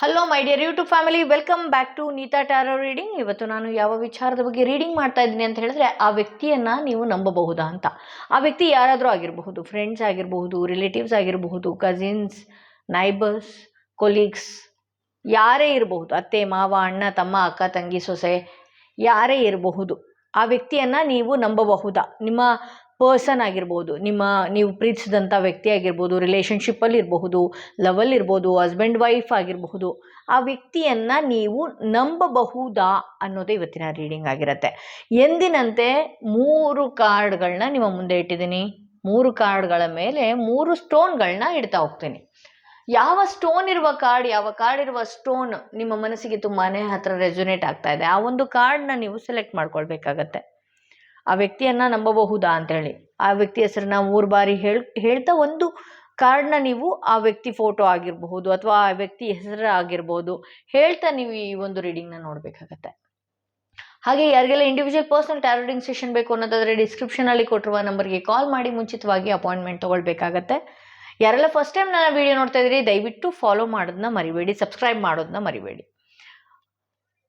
Hello my dear YouTube family welcome back to Neeta tarot reading ಇವತ್ತು ನಾನು ಯಾವ ವಿಚಾರದ ಬಗ್ಗೆ ರೀಡಿಂಗ್ ಮಾಡ್ತಾ ಇದ್ದೀನಿ ಅಂತ ಹೇಳಿದ್ರೆ, ಆ ವ್ಯಕ್ತಿಯನ್ನು ನೀವು ನಂಬಬಹುದಾ ಅಂತ. ಆ ವ್ಯಕ್ತಿ ಯಾರಾದರೂ ಆಗಿರಬಹುದು ಫ್ರೆಂಡ್ಸ್ ಆಗಿರಬಹುದು ರಿಲೇಟಿವ್ಸ್ ಆಗಿರಬಹುದು ಕಸಿನ್ಸ್ ನೈಬರ್ಸ್ ಕೊಲೀಗ್ಸ್ ಯಾರೇ ಇರಬಹುದು, ಅತ್ತೆ, ಮಾವ, ಅಣ್ಣ, ತಮ್ಮ, ಅಕ್ಕ, ತಂಗಿ, ಸೊಸೆ, ಯಾರೇ ಇರಬಹುದು, ಆ ವ್ಯಕ್ತಿಯನ್ನು ನೀವು ನಂಬಬಹುದಾ? ನಿಮ್ಮ ಪರ್ಸನ್ ಆಗಿರ್ಬೋದು, ನಿಮ್ಮ, ನೀವು ಪ್ರೀತಿಸಿದಂಥ ವ್ಯಕ್ತಿ ಆಗಿರ್ಬೋದು ರಿಲೇಷನ್ಶಿಪ್ಪಲ್ಲಿ ಇರಬಹುದು ಲವಲ್ ಇರ್ಬೋದು ಹಸ್ಬೆಂಡ್ ವೈಫ್ ಆಗಿರಬಹುದು, ಆ ವ್ಯಕ್ತಿಯನ್ನು ನೀವು ನಂಬಬಹುದಾ ಅನ್ನೋದೇ ಇವತ್ತಿನ ರೀಡಿಂಗ್ ಆಗಿರುತ್ತೆ. ಎಂದಿನಂತೆ ಮೂರು ಕಾರ್ಡ್ಗಳನ್ನ ನಿಮ್ಮ ಮುಂದೆ ಇಟ್ಟಿದ್ದೀನಿ. ಮೂರು ಕಾರ್ಡ್ಗಳ ಮೇಲೆ ಮೂರು ಸ್ಟೋನ್ಗಳನ್ನ ಇಡ್ತಾ ಹೋಗ್ತೀನಿ. ಯಾವ ಸ್ಟೋನ್ ಇರುವ ಕಾರ್ಡ್ ಯಾವ ಕಾರ್ಡ್ ಇರುವ ಸ್ಟೋನ್ ನಿಮ್ಮ ಮನಸ್ಸಿಗೆ ತುಂಬಾ ಹತ್ರ ರೆಸೊನೇಟ್ ಆಗ್ತಾ ಇದೆ. ಆ ಒಂದು ಕಾರ್ಡ್ನ ನೀವು ಸೆಲೆಕ್ಟ್ ಮಾಡ್ಕೊಳ್ಬೇಕಾಗತ್ತೆ. ಆ ವ್ಯಕ್ತಿಯನ್ನು ನಂಬಬಹುದಾ ಅಂತೇಳಿ. ಆ ವ್ಯಕ್ತಿ ಹೆಸರನ್ನ ಮೂರು ಬಾರಿ ಹೇಳ್, ಹೇಳ್ತಾ ಒಂದು ಕಾರ್ಡ್ನ ನೀವು ಆ ವ್ಯಕ್ತಿ ಫೋಟೋ ಆಗಿರಬಹುದು ಅಥವಾ ಆ ವ್ಯಕ್ತಿ ಹೆಸರು ಆಗಿರ್ಬೋದು ಹೇಳ್ತಾ ನೀವು ಈ ಒಂದು ರೀಡಿಂಗ್ನ ನೋಡಬೇಕಾಗತ್ತೆ. ಹಾಗೆ ಯಾರಿಗೆಲ್ಲ ಇಂಡಿವಿಜುವಲ್ ಪರ್ಸನಲ್ ಟ್ಯಾರೋಡಿಂಗ್ ಸೆಷನ್ ಬೇಕು ಅನ್ನೋದಾದರೆ ಡಿಸ್ಕ್ರಿಪ್ಷನಲ್ಲಿ ಕೊಟ್ಟಿರುವ ನಂಬರ್ಗೆ ಕಾಲ್ ಮಾಡಿ ಮುಂಚಿತವಾಗಿ ಅಪಾಯಿಂಟ್ಮೆಂಟ್ ತೊಗೊಳ್ಬೇಕಾಗತ್ತೆ. ಯಾರೆಲ್ಲ ಫಸ್ಟ್ ಟೈಮ್ ನನ್ನ ವಿಡಿಯೋ ನೋಡ್ತಾ ಇದ್ದೀರಿ, ದಯವಿಟ್ಟು ಫಾಲೋ ಮಾಡೋದನ್ನ ಮರಿಬೇಡಿ ಸಬ್ಸ್ಕ್ರೈಬ್ ಮಾಡೋದನ್ನ ಮರಿಬೇಡಿ.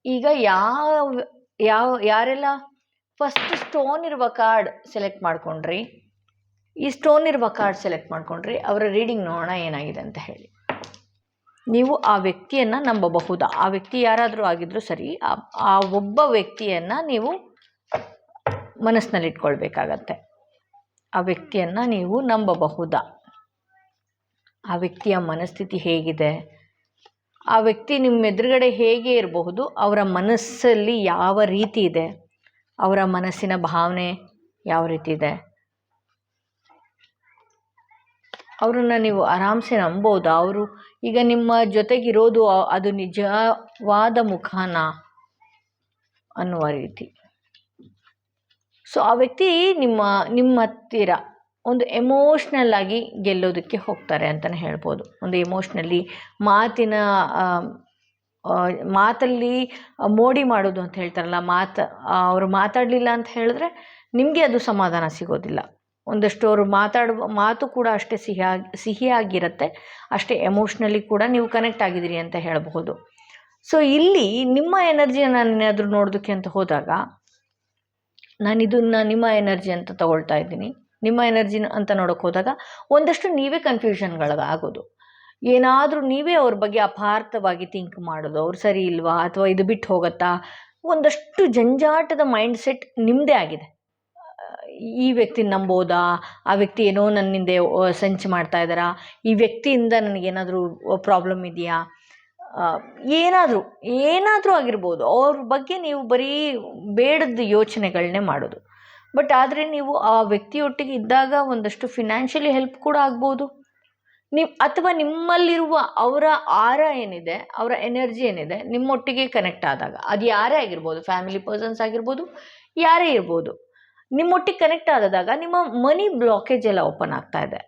ಈಗ ಯಾವ ಯಾವ, ಯಾರೆಲ್ಲ ಫಸ್ಟ್ ಸ್ಟೋನ್ ಇರುವ ಕಾರ್ಡ್ ಸೆಲೆಕ್ಟ್ ಮಾಡ್ಕೊಂಡ್ರಿ. ಈ ಸ್ಟೋನ್ ಇರುವ ಕಾರ್ಡ್ ಸೆಲೆಕ್ಟ್ ಮಾಡ್ಕೊಂಡ್ರಿ, ಅವರ ರೀಡಿಂಗ್ ನೋಡೋಣ ಏನಾಗಿದೆ ಅಂತ ಹೇಳಿ. ನೀವು ಆ ವ್ಯಕ್ತಿಯನ್ನು ನಂಬಬಹುದಾ? ಆ ವ್ಯಕ್ತಿ ಯಾರಾದರೂ ಆಗಿದ್ರೂ ಸರಿ, ಆ ಆ ಒಬ್ಬ ವ್ಯಕ್ತಿಯನ್ನು ನೀವು ಮನಸ್ಸಿನಲ್ಲಿಟ್ಕೊಳ್ಬೇಕಾಗತ್ತೆ ಆ ವ್ಯಕ್ತಿಯನ್ನು ನೀವು ನಂಬಬಹುದಾ? ಆ ವ್ಯಕ್ತಿಯ ಮನಸ್ಥಿತಿ ಹೇಗಿದೆ? ಆ ವ್ಯಕ್ತಿ ನಿಮ್ಮ ಎದುರುಗಡೆ ಹೇಗೆ ಇರಬಹುದು? ಅವರ ಮನಸ್ಸಲ್ಲಿ ಯಾವ ರೀತಿ ಇದೆ? ಅವರ ಮನಸ್ಸಿನ ಭಾವನೆ ಯಾವ ರೀತಿ ಇದೆ? ಅವರನ್ನು ನೀವು ಆರಾಮ್ಸೆ ನಂಬೋದು? ಅವರು ಈಗ ನಿಮ್ಮ ಜೊತೆಗಿರೋದು ಅದು ನಿಜವಾದ ಮುಖಾನ? ಅನ್ನುವ ರೀತಿ. ಸೊ ಆ ವ್ಯಕ್ತಿ ನಿಮ್ಮ ನಿಮ್ಮ ಹತ್ತಿರ ಒಂದು ಎಮೋಷ್ನಲ್ ಆಗಿ ಗೆಲ್ಲೋದಕ್ಕೆ ಹೋಗ್ತಾರೆ ಅಂತಲೇ ಹೇಳ್ಬೋದು. ಒಂದು ಎಮೋಷ್ನಲಿ ಮಾತಿನ ಮಾತಲ್ಲಿ ಮೋಡಿ ಮಾಡೋದು ಅಂತ ಹೇಳ್ತಾರಲ್ಲ, ಮಾತು ಅವರು ಮಾತಾಡಲಿಲ್ಲ ಅಂತ ಹೇಳಿದ್ರೆ ನಿಮಗೆ ಅದು ಸಮಾಧಾನ ಸಿಗೋದಿಲ್ಲ. ಒಂದಷ್ಟು ಅವರು ಮಾತಾಡುವ, ಮಾತು ಕೂಡ ಅಷ್ಟೇ ಸಿಹಿಯಾಗಿ ಸಿಹಿಯಾಗಿರುತ್ತೆ, ಅಷ್ಟೇ ಎಮೋಷ್ನಲಿ ಕೂಡ ನೀವು ಕನೆಕ್ಟ್ ಆಗಿದ್ದೀರಿ ಅಂತ ಹೇಳಬಹುದು. ಸೊ ಇಲ್ಲಿ ನಿಮ್ಮ ಎನರ್ಜಿಯನ್ನು ನಾನು ಏನಾದರೂ ನೋಡೋದಕ್ಕೆ ಅಂತ ಹೋದಾಗ, ನಾನು ಇದನ್ನು ನಿಮ್ಮ ಎನರ್ಜಿ ಅಂತ ತಗೊಳ್ತಾ ಇದ್ದೀನಿ, ನಿಮ್ಮ ಎನರ್ಜಿನ ಅಂತ ನೋಡೋಕ್ಕೆ ಹೋದಾಗ ಒಂದಷ್ಟು ನೀವೇ ಕನ್ಫ್ಯೂಷನ್ಗಳಾಗೋದು ಏನಾದರೂ ನೀವೇ ಅವ್ರ ಬಗ್ಗೆ ಅಪಾರ್ಥವಾಗಿ ಥಿಂಕ್ ಮಾಡೋದು, ಅವ್ರು ಸರಿ ಇಲ್ವಾ ಅಥವಾ ಇದು ಬಿಟ್ಟು ಹೋಗತ್ತಾ? ಒಂದಷ್ಟು ಜಂಜಾಟದ ಮೈಂಡ್ ಸೆಟ್ ನಿಮ್ಮದೇ ಆಗಿದೆ. ಈ ವ್ಯಕ್ತಿ ನಂಬೋದಾ? ಆ ವ್ಯಕ್ತಿ ಏನೋ ನನ್ನಿಂದೆ ಸಂಚು ಮಾಡ್ತಾ ಇದ್ದಾರಾ? ಈ ವ್ಯಕ್ತಿಯಿಂದ ನನಗೇನಾದರೂ ಪ್ರಾಬ್ಲಮ್ ಇದೆಯಾ? ಏನಾದರೂ ಏನಾದರೂ ಆಗಿರ್ಬೋದು. ಅವ್ರ ಬಗ್ಗೆ ನೀವು ಬರೀ ಬೇಡದ ಯೋಚನೆಗಳನ್ನೇ ಮಾಡೋದು. ಬಟ್ ಆದರೆ ನೀವು ಆ ವ್ಯಕ್ತಿಯೊಟ್ಟಿಗೆ ಇದ್ದಾಗ ಒಂದಷ್ಟು ಫಿನಾನ್ಷಿಯಲಿ ಹೆಲ್ಪ್ ಕೂಡ ಆಗ್ಬೋದು. ನೀವು ಅಥವಾ ನಿಮ್ಮಲ್ಲಿರುವ ಅವರ ಆರ ಏನಿದೆ, ಅವರ ಎನರ್ಜಿ ಏನಿದೆ, ನಿಮ್ಮೊಟ್ಟಿಗೆ ಕನೆಕ್ಟ್ ಆದಾಗ, ಅದು ಯಾರೇ ಆಗಿರ್ಬೋದು ಫ್ಯಾಮಿಲಿ ಪರ್ಸನ್ಸ್ ಆಗಿರ್ಬೋದು, ಯಾರೇ ಇರ್ಬೋದು, ನಿಮ್ಮೊಟ್ಟಿಗೆ ಕನೆಕ್ಟ್ ಆದಾಗ ನಿಮ್ಮ ಮನಿ ಬ್ಲಾಕೇಜ್ ಎಲ್ಲ ಓಪನ್ ಆಗ್ತಾ ಇದೆ.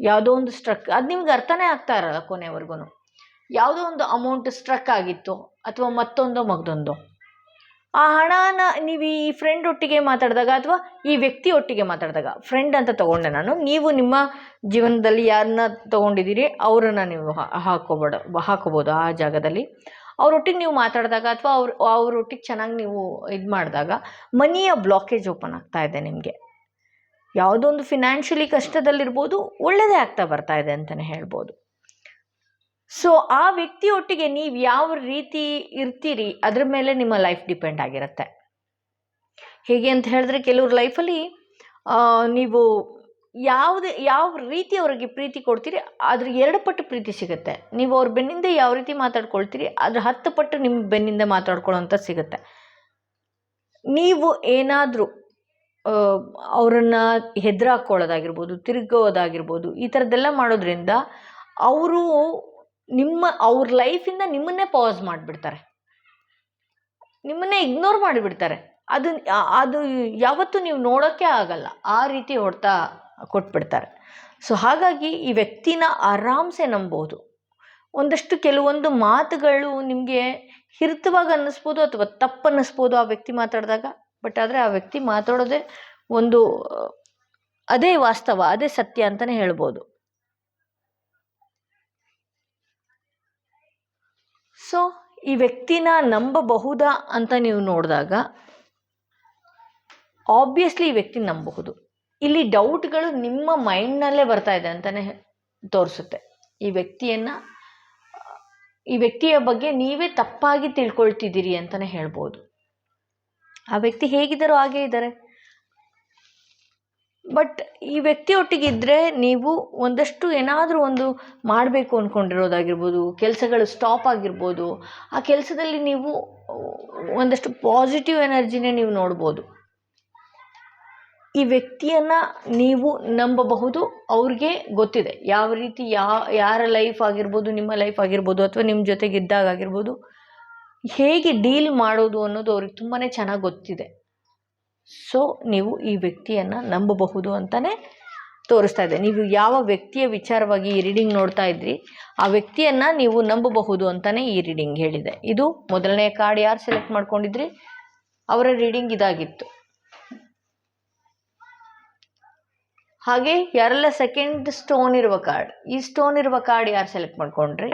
ಯಾವುದೋ ಒಂದು ಸ್ಟ್ರಕ್ ಅದು ನಿಮ್ಗೆ ಅರ್ಥನೇ ಆಗ್ತಾ ಇರಲ್ಲ ಕೊನೆವರೆಗೂ ಯಾವುದೋ ಒಂದು ಅಮೌಂಟ್ ಸ್ಟ್ರಕ್ ಆಗಿತ್ತು, ಅಥವಾ ಮತ್ತೊಂದೋ ಮಗದೊಂದೋ. ಆ ಹಣನ ನೀವು ಈ ಫ್ರೆಂಡ್ ಒಟ್ಟಿಗೆ ಮಾತಾಡಿದಾಗ ಅಥವಾ ಈ ವ್ಯಕ್ತಿ ಒಟ್ಟಿಗೆ ಮಾತಾಡಿದಾಗ ಫ್ರೆಂಡ್ ಅಂತ ತಗೊಂಡೆ ನಾನು, ನೀವು ನಿಮ್ಮ ಜೀವನದಲ್ಲಿ ಯಾರನ್ನ ತಗೊಂಡಿದ್ದೀರಿ, ಅವರನ್ನು ನೀವು ಹಾಕೋಬೇಡ, ಹಾಕೋಬೋದು ಆ ಜಾಗದಲ್ಲಿ. ಅವರೊಟ್ಟಿಗೆ ನೀವು ಮಾತಾಡಿದಾಗ ಅಥವಾ ಅವ್ರ, ಅವರೊಟ್ಟಿಗೆ ಚೆನ್ನಾಗಿ ನೀವು ಇದು ಮಾಡಿದಾಗ ಮನಿಯ ಬ್ಲಾಕೇಜ್ ಓಪನ್ ಆಗ್ತಾ ಇದೆ ನಿಮಗೆ. ಯಾವುದೋ ಒಂದು ಫಿನಾನ್ಷಿಯಲಿ ಕಷ್ಟದಲ್ಲಿರ್ಬೋದು ಒಳ್ಳೆಯದೇ ಆಗ್ತಾ ಬರ್ತಾ ಇದೆ ಅಂತಲೇ ಹೇಳ್ಬೋದು. ಸೊ ಆ ವ್ಯಕ್ತಿಯೊಟ್ಟಿಗೆ ನೀವು ಯಾವ ರೀತಿ ಇರ್ತೀರಿ, ಅದ್ರ ಮೇಲೆ ನಿಮ್ಮ ಲೈಫ್ ಡಿಪೆಂಡ್ ಆಗಿರುತ್ತೆ. ಹೇಗೆ ಅಂತ ಹೇಳಿದ್ರೆ ಕೆಲವ್ರ ಲೈಫಲ್ಲಿ ನೀವು ಯಾವುದೇ, ಯಾವ ರೀತಿ ಅವರಿಗೆ ಪ್ರೀತಿ ಕೊಡ್ತೀರಿ, ಅದ್ರ ಎರಡು ಪಟ್ಟು ಪ್ರೀತಿ ಸಿಗುತ್ತೆ. ನೀವು ಅವ್ರ ಬೆನ್ನಿಂದ ಯಾವ ರೀತಿ ಮಾತಾಡ್ಕೊಳ್ತೀರಿ, ಅದ್ರ ಹತ್ತು ಪಟ್ಟು ನಿಮ್ಮ ಬೆನ್ನಿಂದ ಮಾತಾಡ್ಕೊಳ್ಳೋಂಥ ಸಿಗುತ್ತೆ. ನೀವು ಏನಾದರೂ ಅವರನ್ನು ಹೆದರಾಕೊಳ್ಳೋದಾಗಿರ್ಬೋದು ತಿರುಗೋದಾಗಿರ್ಬೋದು, ಈ ಥರದ್ದೆಲ್ಲ ಮಾಡೋದ್ರಿಂದ, ಅವರು ನಿಮ್ಮ, ಅವ್ರ ಲೈಫಿಂದ ನಿಮ್ಮನ್ನೇ ಪಾಸ್ ಮಾಡಿಬಿಡ್ತಾರೆ. ನಿಮ್ಮನ್ನೇ ಇಗ್ನೋರ್ ಮಾಡಿಬಿಡ್ತಾರೆ. ಅದು ಅದು ಯಾವತ್ತೂ ನೀವು ನೋಡೋಕ್ಕೆ ಆಗಲ್ಲ. ಆ ರೀತಿ ಹೊಡ್ತಾ ಕೊಟ್ಬಿಡ್ತಾರೆ. ಸೊ ಹಾಗಾಗಿ ಈ ವ್ಯಕ್ತಿನ ಆರಾಮ್ಸೆ ನಂಬೋದು. ಒಂದಷ್ಟು ಕೆಲವೊಂದು ಮಾತುಗಳು ನಿಮಗೆ ಹಿರಿತವಾಗಿ ಅನ್ನಿಸ್ಬೋದು ಅಥವಾ ತಪ್ಪು ಅನ್ನಿಸ್ಬೋದು ಆ ವ್ಯಕ್ತಿ ಮಾತಾಡಿದಾಗ. ಬಟ್ ಆದರೆ ಆ ವ್ಯಕ್ತಿ ಮಾತಾಡೋದೇ ಒಂದು, ಅದೇ ವಾಸ್ತವ, ಅದೇ ಸತ್ಯ ಅಂತಲೇ ಹೇಳ್ಬೋದು. ಸೊ, ಈ ವ್ಯಕ್ತಿನ ನಂಬಬಹುದಾ ಅಂತ ನೀವು ನೋಡಿದಾಗ ಆಬ್ವಿಯಸ್ಲಿ ಈ ವ್ಯಕ್ತಿ ನಂಬಬಹುದು. ಇಲ್ಲಿ ಡೌಟ್ಗಳು ನಿಮ್ಮ ಮೈಂಡ್ನಲ್ಲೇ ಬರ್ತಾ ಇದೆ ಅಂತಲೇ ತೋರಿಸುತ್ತೆ. ಈ ವ್ಯಕ್ತಿಯನ್ನು, ಈ ವ್ಯಕ್ತಿಯ ಬಗ್ಗೆ ನೀವೇ ತಪ್ಪಾಗಿ ತಿಳ್ಕೊಳ್ತಿದ್ದೀರಿ ಅಂತಲೇ ಹೇಳ್ಬೋದು. ಆ ವ್ಯಕ್ತಿ ಹೇಗಿದ್ದಾರೋ ಹಾಗೇ ಇದ್ದಾರೆ. ಬಟ್ ಈ ವ್ಯಕ್ತಿಯೊಟ್ಟಿಗಿದ್ದರೆ ನೀವು ಒಂದಷ್ಟು ಏನಾದರೂ ಒಂದು ಮಾಡಬೇಕು ಅಂದ್ಕೊಂಡಿರೋದಾಗಿರ್ಬೋದು ಕೆಲಸಗಳು ಸ್ಟಾಪ್ ಆಗಿರ್ಬೋದು, ಆ ಕೆಲಸದಲ್ಲಿ ನೀವು ಒಂದಷ್ಟು ಪಾಸಿಟಿವ್ ಎನರ್ಜಿನೇ ನೀವು ನೋಡ್ಬೋದು. ಈ ವ್ಯಕ್ತಿಯನ್ನು ನೀವು ನಂಬಬಹುದು, ಅವ್ರಿಗೆ ಗೊತ್ತಿದೆ. ಯಾವ ರೀತಿ ಯಾ, ಯಾರ ಲೈಫ್ ಆಗಿರ್ಬೋದು, ನಿಮ್ಮ ಲೈಫ್ ಆಗಿರ್ಬೋದು, ಅಥವಾ ನಿಮ್ಮ ಜೊತೆಗೆ ಇದ್ದಾಗ ಆಗಿರ್ಬೋದು, ಹೇಗೆ ಡೀಲ್ ಮಾಡೋದು ಅನ್ನೋದು ಅವ್ರಿಗೆ ತುಂಬಾ ಚೆನ್ನಾಗಿ ಗೊತ್ತಿದೆ. ಸೊ ನೀವು ಈ ವ್ಯಕ್ತಿಯನ್ನು ನಂಬಬಹುದು ಅಂತಲೇ ತೋರಿಸ್ತಾ ಇದೆ. ನೀವು ಯಾವ ವ್ಯಕ್ತಿಯ ವಿಚಾರವಾಗಿ ಈ ರೀಡಿಂಗ್ ನೋಡ್ತಾ ಇದ್ರಿ, ಆ ವ್ಯಕ್ತಿಯನ್ನು ನೀವು ನಂಬಬಹುದು ಅಂತಲೇ ಈ ರೀಡಿಂಗ್ ಹೇಳಿದೆ. ಇದು ಮೊದಲನೇ ಕಾರ್ಡ್ ಯಾರು ಸೆಲೆಕ್ಟ್ ಮಾಡ್ಕೊಂಡಿದ್ರಿ? ಅವರ ರೀಡಿಂಗ್ ಇದಾಗಿತ್ತು. ಹಾಗೆ ಯಾರೆಲ್ಲ ಸೆಕೆಂಡ್ ಸ್ಟೋನ್ ಇರುವ ಕಾರ್ಡ್ ಈ ಸ್ಟೋನ್ ಇರುವ ಕಾರ್ಡ್ ಯಾರು ಸೆಲೆಕ್ಟ್ ಮಾಡ್ಕೊಂಡ್ರಿ?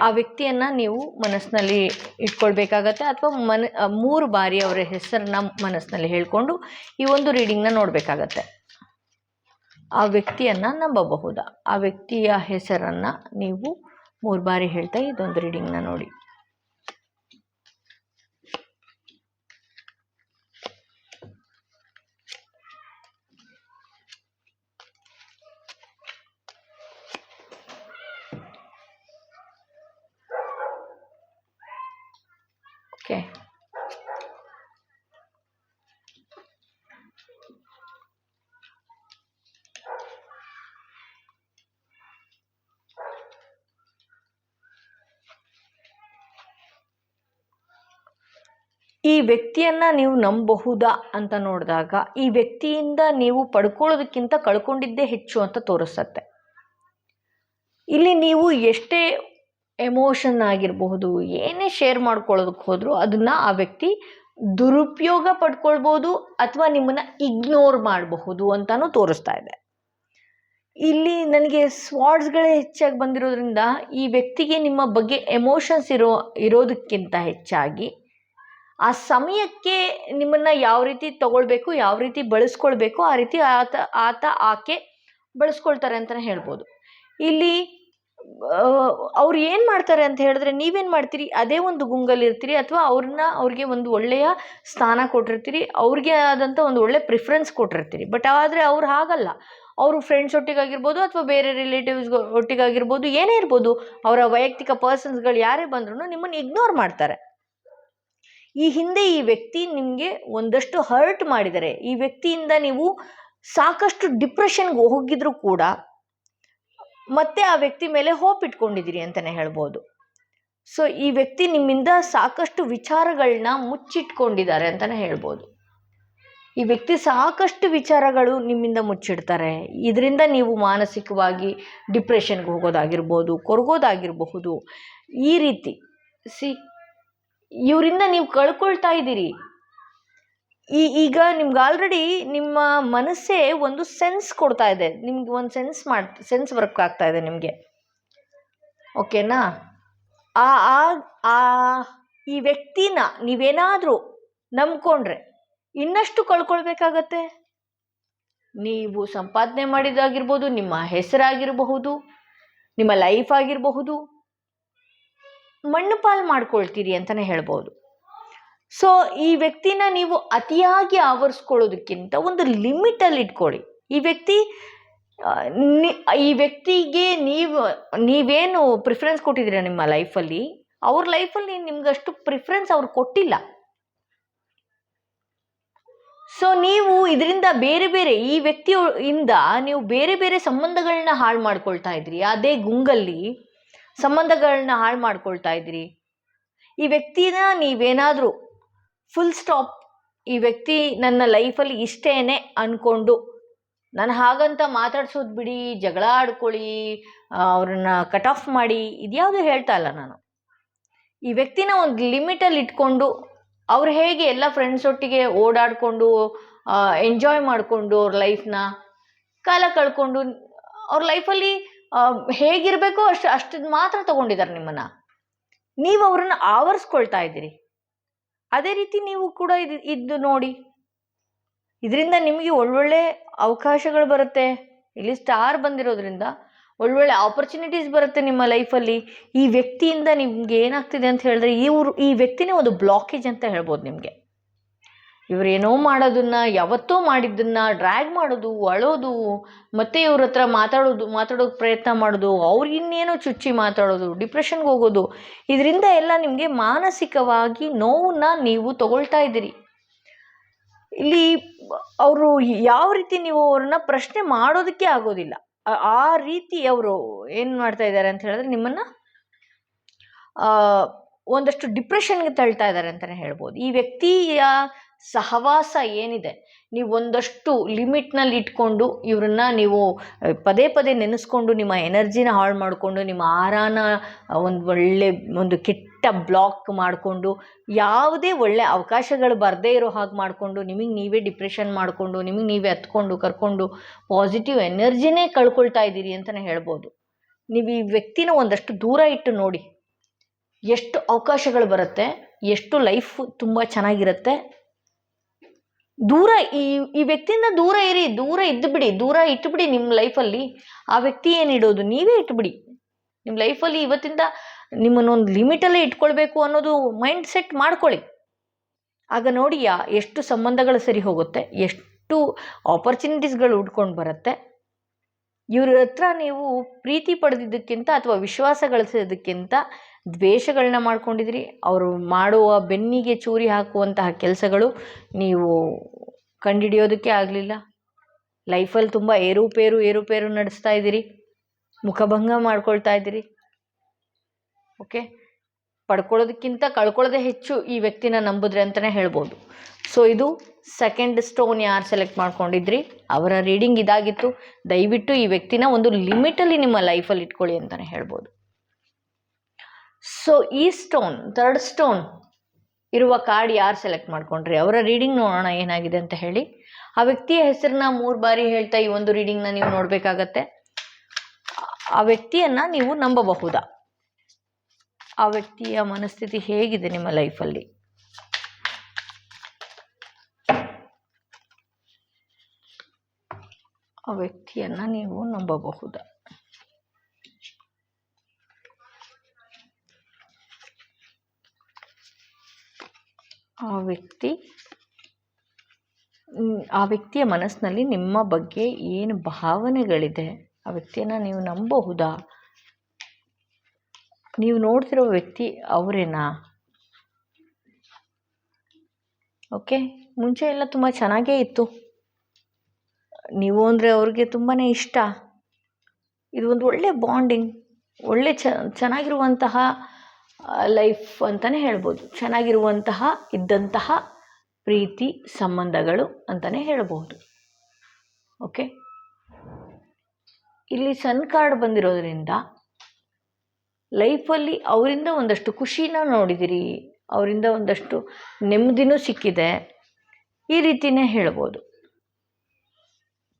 ಆ ವ್ಯಕ್ತಿಯನ್ನು ನೀವು ಮನಸ್ಸಿನಲ್ಲಿ ಇಟ್ಕೊಳ್ಬೇಕಾಗತ್ತೆ ಅಥವಾ ಮನ ಮೂರು ಬಾರಿ ಅವರ ಹೆಸರನ್ನ ಮನಸ್ಸಿನಲ್ಲಿ ಹೇಳಿಕೊಂಡು ಈ ಒಂದು ರೀಡಿಂಗ್ನ ನೋಡಬೇಕಾಗತ್ತೆ. ಆ ವ್ಯಕ್ತಿಯನ್ನು ನಂಬಬಹುದಾ? ಆ ವ್ಯಕ್ತಿಯ ಹೆಸರನ್ನು ನೀವು ಮೂರು ಬಾರಿ ಹೇಳ್ತಾ ಇದೊಂದು ರೀಡಿಂಗ್ನ ನೋಡಿ. ಓಕೆ ಈ ವ್ಯಕ್ತಿಯನ್ನು ನೀವು ನಂಬಬಹುದಾ ಅಂತ ನೋಡಿದಾಗ ಈ ವ್ಯಕ್ತಿಯಿಂದ ನೀವು ಪಡ್ಕೊಳ್ಳೋದಕ್ಕಿಂತ ಕಳ್ಕೊಂಡಿದ್ದೇ ಹೆಚ್ಚು ಅಂತ ತೋರಿಸತ್ತೆ. ಇಲ್ಲಿ ನೀವು ಎಷ್ಟೇ ಎಮೋಷನ್ ಆಗಿರಬಹುದು, ಏನೇ ಶೇರ್ ಮಾಡ್ಕೊಳ್ಳೋದಕ್ಕೆ ಹೋದರೂ ಅದನ್ನು ಆ ವ್ಯಕ್ತಿ ದುರುಪಯೋಗ ಪಡ್ಕೊಳ್ಬೋದು ಅಥವಾ ನಿಮ್ಮನ್ನು ಇಗ್ನೋರ್ ಮಾಡಬಹುದು ಅಂತಲೂ ತೋರಿಸ್ತಾ ಇದೆ. ಇಲ್ಲಿ ನನಗೆ ಸ್ವಾಡ್ಸ್ಗಳೇ ಹೆಚ್ಚಾಗಿ ಬಂದಿರೋದ್ರಿಂದ ಈ ವ್ಯಕ್ತಿಗೆ ನಿಮ್ಮ ಬಗ್ಗೆ ಎಮೋಷನ್ಸ್ ಇರೋ, ಇರೋದಕ್ಕಿಂತ ಹೆಚ್ಚಾಗಿ ಆ ಸಮಯಕ್ಕೆ ನಿಮ್ಮನ್ನು ಯಾವ ರೀತಿ ತಗೊಳ್ಬೇಕು, ಯಾವ ರೀತಿ ಬಳಸ್ಕೊಳ್ಬೇಕು, ಆ ರೀತಿ ಆತ ಆತ ಆಕೆ ಬಳಸ್ಕೊಳ್ತಾರೆ ಅಂತಲೇ ಹೇಳ್ಬೋದು. ಇಲ್ಲಿ ಅವ್ರು ಏನು ಮಾಡ್ತಾರೆ ಅಂತ ಹೇಳಿದ್ರೆ ನೀವೇನು ಮಾಡ್ತೀರಿ? ಅದೇ ಒಂದು ಗುಂಗಲ್ಲಿ ಇರ್ತೀರಿ ಅಥವಾ ಅವ್ರನ್ನ ಅವ್ರಿಗೆ ಒಂದು ಒಳ್ಳೆಯ ಸ್ಥಾನ ಕೊಟ್ಟಿರ್ತೀರಿ, ಅವ್ರಿಗೆ ಆದಂಥ ಒಂದು ಒಳ್ಳೆ ಪ್ರಿಫರೆನ್ಸ್ ಕೊಟ್ಟಿರ್ತೀರಿ. ಬಟ್ ಆದರೆ ಅವ್ರು ಹಾಗಲ್ಲ. ಅವರು ಫ್ರೆಂಡ್ಸ್ ಒಟ್ಟಿಗಾಗಿರ್ಬೋದು ಅಥವಾ ಬೇರೆ ರಿಲೇಟಿವ್ಸ್ ಒಟ್ಟಿಗಾಗಿರ್ಬೋದು, ಏನೇ ಇರ್ಬೋದು, ಅವರ ವೈಯಕ್ತಿಕ ಪರ್ಸನ್ಸ್ಗಳು ಯಾರೇ ಬಂದ್ರೂ ನಿಮ್ಮನ್ನು ಇಗ್ನೋರ್ ಮಾಡ್ತಾರೆ. ಈ ಹಿಂದೆ ಈ ವ್ಯಕ್ತಿ ನಿಮಗೆ ಒಂದಷ್ಟು ಹರ್ಟ್ ಮಾಡಿದರೆ, ಈ ವ್ಯಕ್ತಿಯಿಂದ ನೀವು ಸಾಕಷ್ಟು ಡಿಪ್ರೆಷನ್ಗೆ ಹೋಗಿದ್ರು ಕೂಡ ಮತ್ತೆ ಆ ವ್ಯಕ್ತಿ ಮೇಲೆ ಹೋಪ್ ಇಟ್ಕೊಂಡಿದ್ದೀರಿ ಅಂತಲೇ ಹೇಳ್ಬೋದು. ಸೊ ಈ ವ್ಯಕ್ತಿ ನಿಮ್ಮಿಂದ ಸಾಕಷ್ಟು ವಿಚಾರಗಳನ್ನ ಮುಚ್ಚಿಟ್ಕೊಂಡಿದ್ದಾರೆ ಅಂತಲೇ ಹೇಳ್ಬೋದು. ಈ ವ್ಯಕ್ತಿ ಸಾಕಷ್ಟು ವಿಚಾರಗಳು ನಿಮ್ಮಿಂದ ಮುಚ್ಚಿಡ್ತಾರೆ. ಇದರಿಂದ ನೀವು ಮಾನಸಿಕವಾಗಿ ಡಿಪ್ರೆಷನ್ಗೆ ಹೋಗೋದಾಗಿರ್ಬೋದು, ಕೊರಗೋದಾಗಿರಬಹುದು. ಈ ರೀತಿ ಸಿ ಇವರಿಂದ ನೀವು ಕಳ್ಕೊಳ್ತಾ ಇದ್ದೀರಿ. ಈ, ಈಗ ನಿಮ್ಗೆ ಆಲ್ರೆಡಿ ನಿಮ್ಮ ಮನಸ್ಸೇ ಒಂದು ಸೆನ್ಸ್ ಕೊಡ್ತಾ ಇದೆ. ನಿಮ್ಗೆ ಒಂದು ಸೆನ್ಸ್ ಮಾಡ್ ಸೆನ್ಸ್ ವರ್ಕ್ ಆಗ್ತಾ ಇದೆ ನಿಮಗೆ. ಓಕೆನಾ ಆ ಆ ಈ ವ್ಯಕ್ತಿನ ನೀವೇನಾದರೂ ನಂಬ್ಕೊಂಡ್ರೆ ಇನ್ನಷ್ಟು ಕಳ್ಕೊಳ್ಬೇಕಾಗತ್ತೆ? ನೀವು ಸಂಪಾದನೆ ಮಾಡಿದಾಗಿರ್ಬೋದು, ನಿಮ್ಮ ಹೆಸರಾಗಿರಬಹುದು, ನಿಮ್ಮ ಲೈಫ್ ಆಗಿರಬಹುದು. ಮಣ್ಣು ಪಾಲು ಮಾಡ್ಕೊಳ್ತೀರಿ ಅಂತಲೇ ಹೇಳ್ಬೋದು. ಸೊ ಈ ವ್ಯಕ್ತಿನ ನೀವು ಅತಿಯಾಗಿ ಆವರಿಸ್ಕೊಳ್ಳೋದಕ್ಕಿಂತ ಒಂದು ಲಿಮಿಟಲ್ಲಿ ಇಟ್ಕೊಳ್ಳಿ. ಈ ವ್ಯಕ್ತಿ ಈ ವ್ಯಕ್ತಿಗೆ ನೀವು, ನೀವೇನು ಪ್ರಿಫರೆನ್ಸ್ ಕೊಟ್ಟಿದ್ದೀರ ನಿಮ್ಮ ಲೈಫಲ್ಲಿ ಅವ್ರ ಲೈಫಲ್ಲಿ ನಿಮ್ಗಷ್ಟು ಪ್ರಿಫರೆನ್ಸ್ ಅವ್ರು ಕೊಟ್ಟಿಲ್ಲ. ಸೊ ನೀವು ಇದರಿಂದ ಬೇರೆ ಬೇರೆ, ಈ ವ್ಯಕ್ತಿಯಿಂದ ನೀವು ಬೇರೆ ಬೇರೆ ಸಂಬಂಧಗಳನ್ನ ಹಾಳು ಮಾಡ್ಕೊಳ್ತಾ ಇದ್ರಿ. ಅದೇ ಗುಂಗಲ್ಲಿ ಸಂಬಂಧಗಳನ್ನ ಹಾಳು ಮಾಡ್ಕೊಳ್ತಾ ಇದ್ರಿ. ಈ ವ್ಯಕ್ತಿನ ನೀವೇನಾದರೂ ಫುಲ್ ಸ್ಟಾಪ್ ಈ ವ್ಯಕ್ತಿ ನನ್ನ ಲೈಫಲ್ಲಿ ಇಷ್ಟೇನೆ ಅಂದ್ಕೊಂಡು ನಾನು ಹಾಗಂತ ಮಾತಾಡ್ಸೋದು ಬಿಡಿ, ಜಗಳ ಆಡ್ಕೊಳ್ಳಿ ಅವ್ರನ್ನ ಕಟ್ ಆಫ್ ಮಾಡಿ, ಇದ್ಯಾವುದು ಹೇಳ್ತಾ ಇಲ್ಲ ನಾನು. ಈ ವ್ಯಕ್ತಿನ ಒಂದು ಲಿಮಿಟಲ್ಲಿ ಇಟ್ಕೊಂಡು, ಅವ್ರು ಹೇಗೆ ಎಲ್ಲ ಫ್ರೆಂಡ್ಸ್ ಒಟ್ಟಿಗೆ ಓಡಾಡಿಕೊಂಡು ಎಂಜಾಯ್ ಮಾಡಿಕೊಂಡು ಅವ್ರ ಲೈಫ್ನ ಕಾಲ ಕಳ್ಕೊಂಡು, ಅವ್ರ ಲೈಫಲ್ಲಿ ಹೇಗಿರಬೇಕೋ ಅಷ್ಟು ಅಷ್ಟು ಮಾತ್ರ ತೊಗೊಂಡಿದ್ದಾರೆ ನಿಮ್ಮನ್ನು. ನೀವು ಅವ್ರನ್ನ ಆವರಿಸ್ಕೊಳ್ತಾ ಇದ್ದೀರಿ. ಅದೇ ರೀತಿ ನೀವು ಕೂಡ ಇದು, ಇದ್ದು ನೋಡಿ. ಇದರಿಂದ ನಿಮಗೆ ಒಳ್ಳೊಳ್ಳೆ ಅವಕಾಶಗಳು ಬರುತ್ತೆ. ಇಲ್ಲಿ ಸ್ಟಾರ್ ಬಂದಿರೋದ್ರಿಂದ ಒಳ್ಳೊಳ್ಳೆ ಆಪರ್ಚುನಿಟೀಸ್ ಬರುತ್ತೆ ನಿಮ್ಮ ಲೈಫಲ್ಲಿ ಈ ವ್ಯಕ್ತಿಯಿಂದ ನಿಮ್ಗೆ ಏನಾಗ್ತಿದೆ ಅಂತ ಹೇಳಿದ್ರೆ ಇವರು ಈ ವ್ಯಕ್ತಿನೇ ಒಂದು ಬ್ಲಾಕೇಜ್ ಅಂತ ಹೇಳ್ಬೋದು ನಿಮಗೆ. ಇವ್ರು ಏನೋ ಮಾಡೋದನ್ನ, ಯಾವತ್ತೋ ಮಾಡಿದ್ದನ್ನ ಡ್ರ್ಯಾಗ್ ಮಾಡೋದು, ಅಳೋದು, ಮತ್ತೆ ಇವ್ರ ಹತ್ರ ಮಾತಾಡೋದು, ಮಾತಾಡೋಕೆ ಪ್ರಯತ್ನ ಮಾಡೋದು, ಅವ್ರು ಇನ್ನೇನೋ ಚುಚ್ಚಿ ಮಾತಾಡೋದು ಡಿಪ್ರೆಷನ್ಗೆ ಹೋಗೋದು, ಇದರಿಂದ ಎಲ್ಲ ನಿಮಗೆ ಮಾನಸಿಕವಾಗಿ ನೋವನ್ನ ನೀವು ತಗೊಳ್ತಾ ಇದ್ದೀರಿ. ಇಲ್ಲಿ ಅವರು ಯಾವ ರೀತಿ ನೀವು ಅವ್ರನ್ನ ಪ್ರಶ್ನೆ ಮಾಡೋದಕ್ಕೆ ಆಗೋದಿಲ್ಲ. ಆ- ರೀತಿ ಅವರು ಏನು ಮಾಡ್ತಾ ಇದ್ದಾರೆ ಅಂತ ಹೇಳಿದ್ರೆ ನಿಮ್ಮನ್ನ ಒಂದಷ್ಟು ಡಿಪ್ರೆಷನ್ಗೆ ತಳ್ತಾ ಇದ್ದಾರೆ ಅಂತಲೇ ಹೇಳ್ಬೋದು. ಈ ವ್ಯಕ್ತಿಯ ಸಹವಾಸ ಏನಿದೆ? ನೀವು ಒಂದಷ್ಟು ಲಿಮಿಟ್ನಲ್ಲಿ ಇಟ್ಕೊಂಡು ಇವ್ರನ್ನ ನೀವು ಪದೇ ಪದೇ ನೆನೆಸ್ಕೊಂಡು ನಿಮ್ಮ ಎನರ್ಜಿನ ಹಾಳು ಮಾಡಿಕೊಂಡು ನಿಮ್ಮ ಆರಾನ ಒಂದು ಒಳ್ಳೆ, ಒಂದು ಕೆಟ್ಟ ಬ್ಲಾಕ್ ಮಾಡಿಕೊಂಡು ಯಾವುದೇ ಒಳ್ಳೆ ಅವಕಾಶಗಳು ಬರದೇ ಇರೋ ಹಾಗೆ ಮಾಡಿಕೊಂಡು ನಿಮಗೆ ನೀವೇ ಡಿಪ್ರೆಷನ್ ಮಾಡಿಕೊಂಡು, ನಿಮಗೆ ನೀವೇ ಹತ್ಕೊಂಡು, ಕರ್ಕೊಂಡು ಪಾಸಿಟಿವ್ ಎನರ್ಜಿನೇ ಕಳ್ಕೊಳ್ತಾ ಇದ್ದೀರಿ ಅಂತಲೇ ಹೇಳ್ಬೋದು. ನೀವು ಈ ವ್ಯಕ್ತಿನ ಒಂದಷ್ಟು ದೂರ ಇಟ್ಟು ನೋಡಿ. ಎಷ್ಟು ಅವಕಾಶಗಳು ಬರುತ್ತೆ, ಎಷ್ಟು ಲೈಫ್ ತುಂಬ ಚೆನ್ನಾಗಿರುತ್ತೆ ದೂರ ಈ ಈ ವ್ಯಕ್ತಿಯಿಂದ ದೂರ ಇರಿ, ದೂರ ಇದ್ದು ಬಿಡಿ, ದೂರ ಇಟ್ಟುಬಿಡಿ ನಿಮ್ಮ ಲೈಫಲ್ಲಿ ಆ ವ್ಯಕ್ತಿ ಏನಿಡೋದು ನೀವೇ ಇಟ್ಬಿಡಿ ನಿಮ್ಮ ಲೈಫಲ್ಲಿ ಇವತ್ತಿಂದ ನಿಮ್ಮನ್ನೊಂದು ಲಿಮಿಟಲ್ಲೇ ಇಟ್ಕೊಳ್ಬೇಕು ಅನ್ನೋದು ಮೈಂಡ್ ಸೆಟ್ ಮಾಡ್ಕೊಳ್ಳಿ. ಆಗ ನೋಡಿ ಯಾ, ಎಷ್ಟು ಸಂಬಂಧಗಳು ಸರಿ ಹೋಗುತ್ತೆ, ಎಷ್ಟು ಆಪರ್ಚುನಿಟೀಸ್ಗಳು ಉಟ್ಕೊಂಡು ಬರುತ್ತೆ. ಇವ್ರ ಹತ್ರ ನೀವು ಪ್ರೀತಿ ಪಡೆದಿದ್ದಕ್ಕಿಂತ ಅಥವಾ ವಿಶ್ವಾಸ ಗಳಿಸಿದ್ದಕ್ಕಿಂತ ದ್ವೇಷಗಳನ್ನ ಮಾಡ್ಕೊಂಡಿದ್ರಿ. ಅವರು ಮಾಡುವ ಬೆನ್ನಿಗೆ ಚೂರಿ ಹಾಕುವಂತಹ ಕೆಲಸಗಳು ನೀವು ಕಂಡುಹಿಡಿಯೋದಕ್ಕೆ ಆಗಲಿಲ್ಲ. ಲೈಫಲ್ಲಿ ತುಂಬ ಏರುಪೇರು ಏರುಪೇರು ನಡೆಸ್ತಾ ಇದ್ದೀರಿ. ಮುಖಭಂಗ ಮಾಡ್ಕೊಳ್ತಾ ಇದ್ದೀರಿ. ಓಕೆ? ಪಡ್ಕೊಳ್ಳೋದಕ್ಕಿಂತ ಕಳ್ಕೊಳ್ಳೋದೆ ಹೆಚ್ಚು ಈ ವ್ಯಕ್ತಿನ ನಂಬಿದ್ರೆ ಅಂತಲೇ ಹೇಳ್ಬೋದು. ಸೊ ಇದು ಸೆಕೆಂಡ್ ಸ್ಟೋನ್ ಯಾರು ಸೆಲೆಕ್ಟ್ ಮಾಡ್ಕೊಂಡಿದ್ರಿ? ಅವರ ರೀಡಿಂಗ್ ಇದಾಗಿತ್ತು. ದಯವಿಟ್ಟು ಈ ವ್ಯಕ್ತಿನ ಒಂದು ಲಿಮಿಟಲ್ಲಿ ನಿಮ್ಮ ಲೈಫಲ್ಲಿ ಇಟ್ಕೊಳ್ಳಿ ಅಂತಲೇ ಹೇಳ್ಬೋದು. ಸೊ ಈ ಸ್ಟೋನ್ ಥರ್ಡ್ ಸ್ಟೋನ್ ಇರುವ ಕಾರ್ಡ್ ಯಾರು ಸೆಲೆಕ್ಟ್ ಮಾಡ್ಕೊಂಡ್ರಿ? ಅವರ ರೀಡಿಂಗ್ ನೋಡೋಣ ಏನಾಗಿದೆ ಅಂತ ಹೇಳಿ. ಆ ವ್ಯಕ್ತಿಯ ಹೆಸರನ್ನ ಮೂರು ಬಾರಿ ಹೇಳ್ತಾ ಈ ಒಂದು ರೀಡಿಂಗ್ನ ನೀವು ನೋಡಬೇಕಾಗತ್ತೆ. ಆ ವ್ಯಕ್ತಿಯನ್ನ ನೀವು ನಂಬಬಹುದಾ? ಆ ವ್ಯಕ್ತಿಯ ಮನಸ್ಥಿತಿ ಹೇಗಿದೆ ನಿಮ್ಮ ಲೈಫಲ್ಲಿ? ಆ ವ್ಯಕ್ತಿಯನ್ನ ನೀವು ನಂಬಬಹುದಾ? ಆ ವ್ಯಕ್ತಿ, ಆ ವ್ಯಕ್ತಿಯ ಮನಸ್ಸಿನಲ್ಲಿ ನಿಮ್ಮ ಬಗ್ಗೆ ಏನು ಭಾವನೆಗಳಿದೆ? ಆ ವ್ಯಕ್ತಿಯನ್ನು ನೀವು ನಂಬಬಹುದಾ? ನೀವು ನೋಡ್ತಿರೋ ವ್ಯಕ್ತಿ ಅವರೇನಾ? ಓಕೆ, ಮುಂಚೆ ಎಲ್ಲ ತುಂಬ ಚೆನ್ನಾಗೇ ಇತ್ತು. ನೀವು ಅಂದರೆ ಅವ್ರಿಗೆ ತುಂಬಾ ಇಷ್ಟ. ಇದು ಒಂದು ಒಳ್ಳೆ ಬಾಂಡಿಂಗ್, ಒಳ್ಳೆ ಚ, ಚೆನ್ನಾಗಿರುವಂತಹ ಲೈಫ್ ಅಂತಲೇ ಹೇಳ್ಬೋದು. ಚೆನ್ನಾಗಿರುವಂತಹ, ಇದ್ದಂತಹ ಪ್ರೀತಿ, ಸಂಬಂಧಗಳು ಅಂತಲೇ ಹೇಳ್ಬೋದು. ಓಕೆ, ಇಲ್ಲಿ ಸನ್ ಕಾರ್ಡ್ ಬಂದಿರೋದ್ರಿಂದ ಲೈಫಲ್ಲಿ ಅವರಿಂದ ಒಂದಷ್ಟು ಖುಷಿನ ನೋಡಿದ್ದೀರಿ ಅವರಿಂದ ಒಂದಷ್ಟು ನೆಮ್ಮದಿನೂ ಸಿಕ್ಕಿದೆ. ಈ ರೀತಿಯೇ ಹೇಳ್ಬೋದು.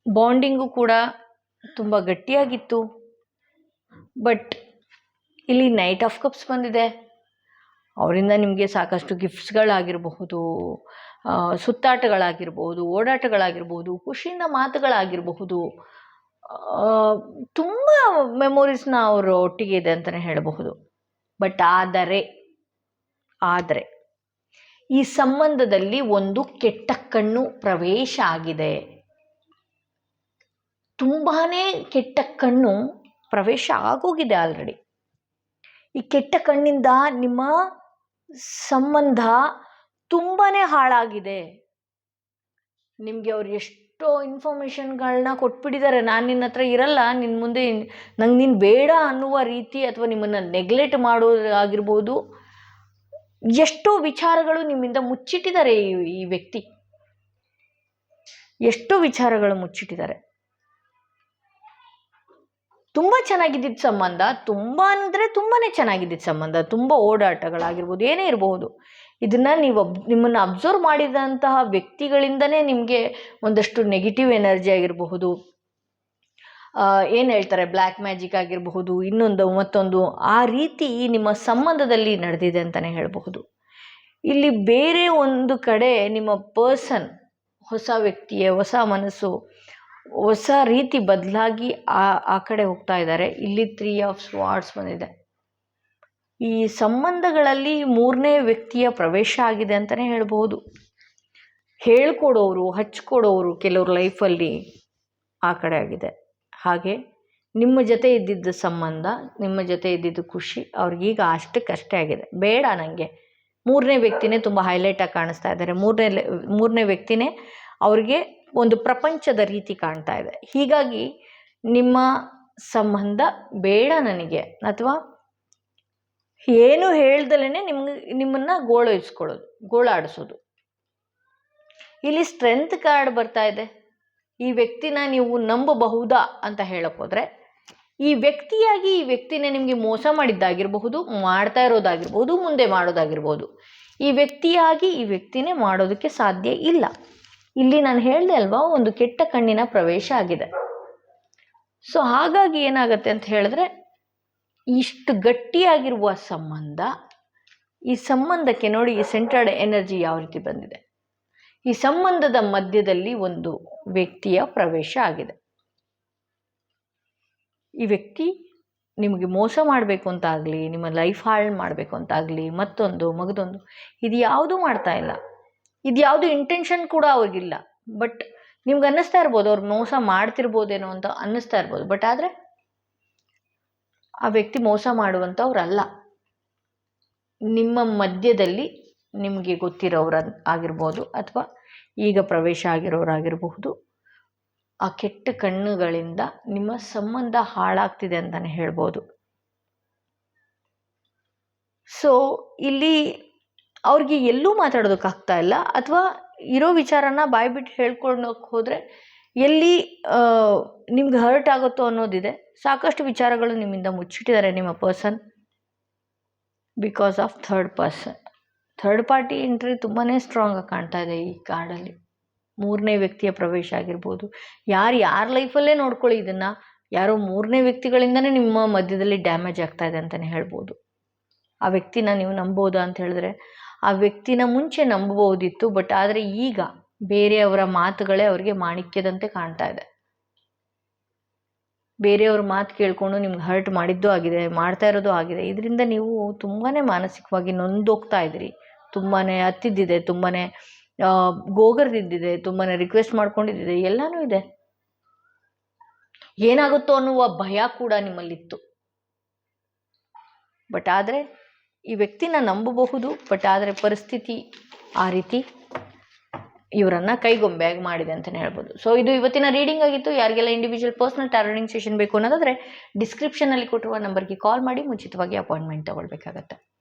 ಬಾಂಡಿಂಗು ಕೂಡ ತುಂಬ ಗಟ್ಟಿಯಾಗಿತ್ತು. ಬಟ್ ಇಲ್ಲಿ ನೈಟ್ ಆಫ್ ಕಪ್ಸ್ ಬಂದಿದೆ. ಅವರಿಂದ ನಿಮಗೆ ಸಾಕಷ್ಟು ಗಿಫ್ಟ್ಸ್ಗಳಾಗಿರಬಹುದು ಸುತ್ತಾಟಗಳಾಗಿರ್ಬೋದು ಓಡಾಟಗಳಾಗಿರ್ಬೋದು ಖುಷಿಯಿಂದ ಮಾತುಗಳಾಗಿರಬಹುದು. ತುಂಬ ಮೆಮೊರೀಸ್ನ ಅವರು ಒಟ್ಟಿಗೆ ಇದೆ ಅಂತಲೇ ಹೇಳಬಹುದು. ಬಟ್ ಆದರೆ ಆದರೆ ಈ ಸಂಬಂಧದಲ್ಲಿ ಒಂದು ಕೆಟ್ಟ ಕಣ್ಣು ಪ್ರವೇಶ ಆಗಿದೆ. ತುಂಬಾ ಕೆಟ್ಟ ಕಣ್ಣು ಪ್ರವೇಶ ಆಗೋಗಿದೆ ಆಲ್ರೆಡಿ ಈ ಕೆಟ್ಟ ಕಣ್ಣಿಂದ ನಿಮ್ಮ ಸಂಬಂಧ ತುಂಬಾ ಹಾಳಾಗಿದೆ. ನಿಮಗೆ ಅವ್ರು ಎಷ್ಟೋ ಇನ್ಫಾರ್ಮೇಷನ್ಗಳನ್ನ ಕೊಟ್ಬಿಟ್ಟಿದ್ದಾರೆ ನಾನು ನಿನ್ನ ಹತ್ರ ಇರಲ್ಲ ನಿನ್ನ ಮುಂದೆ ನಂಗೆ ನೀನು ಬೇಡ ಅನ್ನುವ ರೀತಿ ಅಥವಾ ನಿಮ್ಮನ್ನು ನೆಗ್ಲೆಕ್ಟ್ ಮಾಡೋದಾಗಿರ್ಬೋದು. ಎಷ್ಟೋ ವಿಚಾರಗಳು ನಿಮ್ಮಿಂದ ಮುಚ್ಚಿಟ್ಟಿದ್ದಾರೆ ಈ ಈ ವ್ಯಕ್ತಿ. ಎಷ್ಟೋ ವಿಚಾರಗಳು ಮುಚ್ಚಿಟ್ಟಿದ್ದಾರೆ. ತುಂಬ ಚೆನ್ನಾಗಿದ್ದಿದ್ದ ಸಂಬಂಧ, ತುಂಬ ಅಂದರೆ ತುಂಬಾ ಚೆನ್ನಾಗಿದ್ದಿದ್ದ ಸಂಬಂಧ, ತುಂಬ ಓಡಾಟಗಳಾಗಿರ್ಬೋದು, ಏನೇ ಇರಬಹುದು. ಇದನ್ನ ನೀವು ಅಬ್ ನಿಮ್ಮನ್ನು ಅಬ್ಸರ್ವ್ ಮಾಡಿದಂತಹ ವ್ಯಕ್ತಿಗಳಿಂದನೇ ನಿಮಗೆ ಒಂದಷ್ಟು ನೆಗೆಟಿವ್ ಎನರ್ಜಿ ಆಗಿರಬಹುದು. ಏನು ಹೇಳ್ತಾರೆ? ಬ್ಲ್ಯಾಕ್ ಮ್ಯಾಜಿಕ್ ಆಗಿರಬಹುದು, ಇನ್ನೊಂದು, ಮತ್ತೊಂದು, ಆ ರೀತಿ ನಿಮ್ಮ ಸಂಬಂಧದಲ್ಲಿ ನಡೆದಿದೆ ಅಂತಲೇ ಹೇಳಬಹುದು. ಇಲ್ಲಿ ಬೇರೆ ಒಂದು ಕಡೆ ನಿಮ್ಮ ಪರ್ಸನ್ ಹೊಸ ವ್ಯಕ್ತಿಯ, ಹೊಸ ಮನಸ್ಸು, ಹೊಸ ರೀತಿ ಬದಲಾಗಿ ಆ ಆ ಕಡೆ ಹೋಗ್ತಾ ಇದ್ದಾರೆ. ಇಲ್ಲಿ ತ್ರೀ ಆಫ್ ಸ್ವಾರ್ಡ್ಸ್ ಬಂದಿದೆ. ಈ ಸಂಬಂಧಗಳಲ್ಲಿ ಮೂರನೇ ವ್ಯಕ್ತಿಯ ಪ್ರವೇಶ ಆಗಿದೆ ಅಂತಲೇ ಹೇಳ್ಬೋದು ಹೇಳ್ಕೊಡೋರು, ಹಚ್ಕೊಡೋರು ಕೆಲವ್ರ ಲೈಫಲ್ಲಿ ಆ ಕಡೆ ಆಗಿದೆ. ಹಾಗೆ ನಿಮ್ಮ ಜೊತೆ ಇದ್ದಿದ್ದ ಸಂಬಂಧ, ನಿಮ್ಮ ಜೊತೆ ಇದ್ದಿದ್ದು ಖುಷಿ ಅವ್ರಿಗೀಗ ಅಷ್ಟಕ್ಕಷ್ಟೇ ಆಗಿದೆ. ಬೇಡ ನನಗೆ ಮೂರನೇ ವ್ಯಕ್ತಿನೇ ತುಂಬ ಹೈಲೈಟಾಗಿ ಕಾಣಿಸ್ತಾ ಇದ್ದಾರೆ. ಮೂರನೇ ಮೂರನೇ ವ್ಯಕ್ತಿನೇ ಅವ್ರಿಗೆ ಒಂದು ಪ್ರಪಂಚದ ರೀತಿ ಕಾಣ್ತಾ ಇದೆ. ಹೀಗಾಗಿ ನಿಮ್ಮ ಸಂಬಂಧ ಬೇಡ ನನಗೆ. ಅಥವಾ ಏನು ಹೇಳ್ದಲೇ ನಿಮ್ಗೆ, ನಿಮ್ಮನ್ನು ಗೋಳೈಸ್ಕೊಳ್ಳೋದು ಗೋಳಾಡಿಸೋದು ಇಲ್ಲಿ ಸ್ಟ್ರೆಂತ್ ಕಾರ್ಡ್ ಬರ್ತಾ ಇದೆ. ಈ ವ್ಯಕ್ತಿನ ನೀವು ನಂಬಬಹುದಾ ಅಂತ ಹೇಳೋಕ್ಕೋದ್ರೆ ಈ ವ್ಯಕ್ತಿಯಾಗಿ ಈ ವ್ಯಕ್ತಿನೇ ನಿಮಗೆ ಮೋಸ ಮಾಡಿದ್ದಾಗಿರಬಹುದು, ಮಾಡ್ತಾ ಇರೋದಾಗಿರ್ಬೋದು ಮುಂದೆ ಮಾಡೋದಾಗಿರ್ಬೋದು ಈ ವ್ಯಕ್ತಿಯಾಗಿ ಈ ವ್ಯಕ್ತಿನೇ ಮಾಡೋದಕ್ಕೆ ಸಾಧ್ಯ ಇಲ್ಲ. ಇಲ್ಲಿ ನಾನು ಹೇಳಿದೆ ಅಲ್ವಾ, ಒಂದು ಕೆಟ್ಟ ಕಣ್ಣಿನ ಪ್ರವೇಶ ಆಗಿದೆ. ಸೊ ಹಾಗಾಗಿ ಏನಾಗುತ್ತೆ ಅಂತ ಹೇಳಿದ್ರೆ ಇಷ್ಟು ಗಟ್ಟಿಯಾಗಿರುವ ಸಂಬಂಧ, ಈ ಸಂಬಂಧಕ್ಕೆ ನೋಡಿ ಈ ಸೆಂಟ್ರಡ್ ಎನರ್ಜಿ ಯಾವ ರೀತಿ ಬಂದಿದೆ. ಈ ಸಂಬಂಧದ ಮಧ್ಯದಲ್ಲಿ ಒಂದು ವ್ಯಕ್ತಿಯ ಪ್ರವೇಶ ಆಗಿದೆ. ಈ ವ್ಯಕ್ತಿ ನಿಮಗೆ ಮೋಸ ಮಾಡಬೇಕು ಅಂತಾಗಲಿ, ನಿಮ್ಮ ಲೈಫ್ ಹಾಳು ಮಾಡಬೇಕು ಅಂತಾಗಲಿ, ಮತ್ತೊಂದು, ಮಗದೊಂದು, ಇದು ಯಾವುದೂ ಮಾಡ್ತಾ ಇಲ್ಲ. ಇದು ಯಾವುದು ಇಂಟೆನ್ಷನ್ ಕೂಡ ಅವ್ರಿಗಿಲ್ಲ. ಬಟ್ ನಿಮ್ಗೆ ಅನ್ನಿಸ್ತಾ ಇರ್ಬೋದು, ಅವ್ರು ಮೋಸ ಮಾಡ್ತಿರ್ಬೋದೇನೋ ಅಂತ ಅನ್ನಿಸ್ತಾ ಇರ್ಬೋದು. ಬಟ್ ಆದರೆ ಆ ವ್ಯಕ್ತಿ ಮೋಸ ಮಾಡುವಂಥವ್ರಲ್ಲ. ನಿಮ್ಮ ಮಧ್ಯದಲ್ಲಿ ನಿಮಗೆ ಗೊತ್ತಿರೋರ ಆಗಿರ್ಬೋದು ಅಥವಾ ಈಗ ಪ್ರವೇಶ ಆಗಿರೋರಾಗಿರಬಹುದು. ಆ ಕೆಟ್ಟ ಕಣ್ಣುಗಳಿಂದ ನಿಮ್ಮ ಸಂಬಂಧ ಹಾಳಾಗ್ತಿದೆ ಅಂತಲೇ ಹೇಳ್ಬೋದು. ಸೊ ಇಲ್ಲಿ ಅವ್ರಿಗೆ ಎಲ್ಲೂ ಮಾತಾಡೋದಕ್ಕಾಗ್ತಾ ಇಲ್ಲ ಅಥವಾ ಇರೋ ವಿಚಾರನ ಬಾಯ್ಬಿಟ್ಟು ಹೇಳ್ಕೊಳಕ್ಕೆ ಹೋದರೆ ಎಲ್ಲಿ ನಿಮ್ಗೆ ಹರ್ಟ್ ಆಗುತ್ತೋ ಅನ್ನೋದಿದೆ, ಸಾಕಷ್ಟು ವಿಚಾರಗಳು ನಿಮ್ಮಿಂದ ಮುಚ್ಚಿಟ್ಟಿದ್ದಾರೆ ನಿಮ್ಮ person because of third person third party entry ತುಂಬಾ ಸ್ಟ್ರಾಂಗಾಗಿ ಕಾಣ್ತಾ ಇದೆ ಈ ಕಾರ್ಡಲ್ಲಿ ಮೂರನೇ ವ್ಯಕ್ತಿಯ ಪ್ರವೇಶ ಆಗಿರ್ಬೋದು. ಯಾರು, ಯಾರ ಲೈಫಲ್ಲೇ ನೋಡ್ಕೊಳ್ಳಿ ಇದನ್ನು. ಯಾರೋ ಮೂರನೇ ವ್ಯಕ್ತಿಗಳಿಂದನೇ ನಿಮ್ಮ ಮಧ್ಯದಲ್ಲಿ ಡ್ಯಾಮೇಜ್ ಆಗ್ತಾ ಇದೆ ಅಂತಲೇ ಹೇಳ್ಬೋದು. ಆ ವ್ಯಕ್ತಿನ ನೀವು ನಂಬೋದಾ ಅಂತ ಹೇಳಿದ್ರೆ, ಆ ವ್ಯಕ್ತಿನ ಮುಂಚೆ ನಂಬಬಹುದಿತ್ತು ಬಟ್ ಆದರೆ ಈಗ ಬೇರೆಯವರ ಮಾತುಗಳೇ ಅವರಿಗೆ ಮಾಣಿಕ್ಯದಂತೆ ಕಾಣ್ತಾ ಇದೆ. ಬೇರೆಯವ್ರ ಮಾತು ಕೇಳಿಕೊಂಡು ನಿಮ್ಗೆ ಹರ್ಟ್ ಮಾಡಿದ್ದು ಆಗಿದೆ, ಮಾಡ್ತಾ ಇರೋದು ಆಗಿದೆ. ಇದರಿಂದ ನೀವು ತುಂಬಾ ಮಾನಸಿಕವಾಗಿ ನೊಂದೋಗ್ತಾ ಇದ್ದೀರಿ. ತುಂಬಾ ಹತ್ತಿದ್ದಿದೆ ತುಂಬಾ ಗೋಗರ್ದಿದ್ದಿದೆ ತುಂಬಾ ರಿಕ್ವೆಸ್ಟ್ ಮಾಡ್ಕೊಂಡಿದ್ದಿದೆ, ಎಲ್ಲನೂ ಇದೆ. ಏನಾಗುತ್ತೋ ಅನ್ನುವ ಭಯ ಕೂಡ ನಿಮ್ಮಲ್ಲಿತ್ತು. ಬಟ್ ಆದರೆ ಈ ವ್ಯಕ್ತಿನ ನಂಬಬಹುದು ಬಟ್ ಆದರೆ ಪರಿಸ್ಥಿತಿ ಆ ರೀತಿ ಇವರನ್ನು ಕೈಗೊಂಬೆಯಾಗಿ ಮಾಡಿದೆ ಅಂತಲೇ ಹೇಳ್ಬೋದು. ಸೊ ಇದು ಇವತ್ತಿನ ರೀಡಿಂಗ್ ಆಗಿತ್ತು. ಯಾರಿಗೆಲ್ಲ ಇಂಡಿವಿಜುವಲ್ ಪರ್ಸನಲ್ ಟಾರ್ಗನಿಂಗ್ ಸೆಷನ್ ಬೇಕು ಅನ್ನೋದಾದರೆ ಡಿಸ್ಕ್ರಿಪ್ಷನಲ್ಲಿ ಕೊಟ್ಟಿರುವ ನಂಬರ್ಗೆ ಕಾಲ್ ಮಾಡಿ, ಮುಂಚಿತವಾಗಿ ಅಪಾಯಿಂಟ್ಮೆಂಟ್ ತೊಗೊಳ್ಬೇಕಾಗತ್ತೆ.